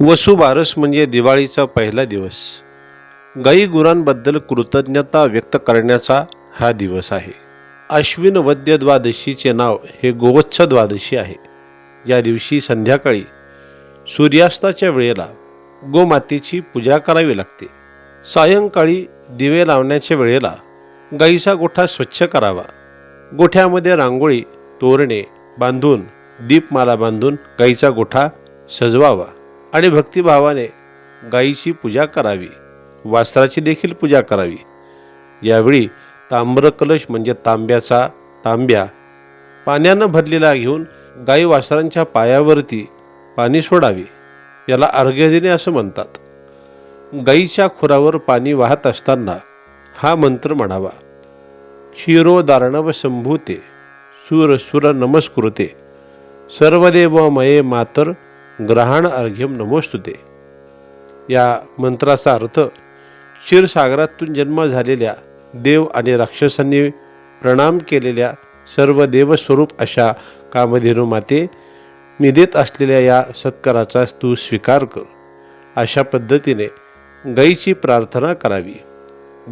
वसुबारस म्हणजे दिवाळीचा पहिला दिवस. गाई गुरांबद्दल कृतज्ञता व्यक्त करण्याचा हा दिवस आहे. अश्विन वद्य द्वादशीचे नाव हे गोवत्स द्वादशी आहे. या दिवशी संध्याकाळी सूर्यास्ताच्या वेळेला गोमातेची पूजा करावी लागते. सायंकाळी दिवे लावण्याच्या वेळेला गाईचा गोठा स्वच्छ करावा. गोठ्यामध्ये रांगोळी तोरणे बांधून दीपमाला बांधून गाईचा गोठा सजवावा. आणि भक्तिभावाने गाईची पूजा करावी. वासराची देखील पूजा करावी. यावेळी ताम्रकलश म्हणजे तांब्याचा तांब्या पाण्यानं भरलेला घेऊन गाई वासरांच्या पायावरती पाणी सोडावे. याला अर्घ्य देणे असं म्हणतात. गाईच्या खुरावर पाणी वाहत असताना हा मंत्र म्हणावा. क्षीरोदारणव संभूते सूर सुर नमस्कृते सर्वदेव मये मातर ग्रहण अर्घ्यम नमोस्तुते. या मंत्राचा अर्थ क्षीरसागरातून जन्म झालेल्या देव आणि राक्षसांनी प्रणाम केलेल्या सर्व देवस्वरूप अशा कामधेनू माते मी देत असलेल्या या सत्काराचा तू स्वीकार कर. अशा पद्धतीने गायीची प्रार्थना करावी.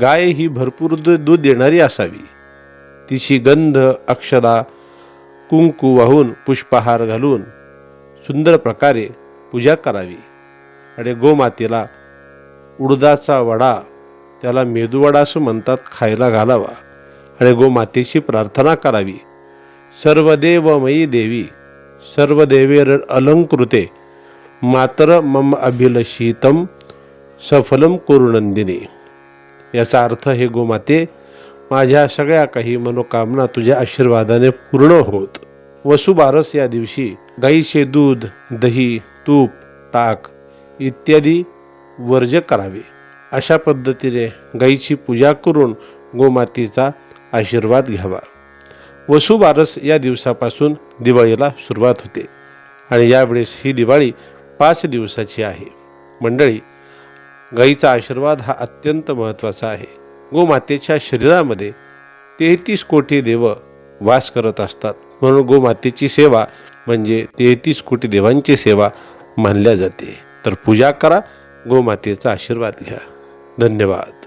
गाय ही भरपूर दूध देणारी असावी. तिची गंध अक्षदा कुंकू वाहून पुष्पहार घालून सुंदर प्रकारे पूजा करावी. आणि गोमातेला उडदाचा वडा त्याला मेदूवडा असं म्हणतात खायला घालावा. आणि गोमातेची प्रार्थना करावी. सर्वदेवमयी देवी सर्वदेवेर अलंकृते मातर मम अभिलषितम सफलम कुरुनंदिनी. याचा अर्थ हे गोमाते माझ्या सगळ्या काही मनोकामना तुझ्या आशीर्वादाने पूर्ण होत. वसुबारस या दिवशी गाईचे दूध दही तूप ताक इत्यादी वर्ज करावे. अशा पद्धतीने गाईची पूजा करून गोमातेचा आशीर्वाद घ्यावा. वसुबारस या दिवसापासून दिवाळीला सुरुवात होते आणि यावेळेस ही दिवाळी पाच दिवसाची आहे. मंडळी गाईचा आशीर्वाद हा अत्यंत महत्त्वाचा आहे. गोमातेच्या शरीरामध्ये तेहतीस कोटी देव वास करत असतात. म्हणून गोमातेची सेवा म्हणजे तेहतीस कोटी देवांची सेवा मानल्या जाते. तर पूजा करा गोमातेचा आशीर्वाद घ्या. धन्यवाद.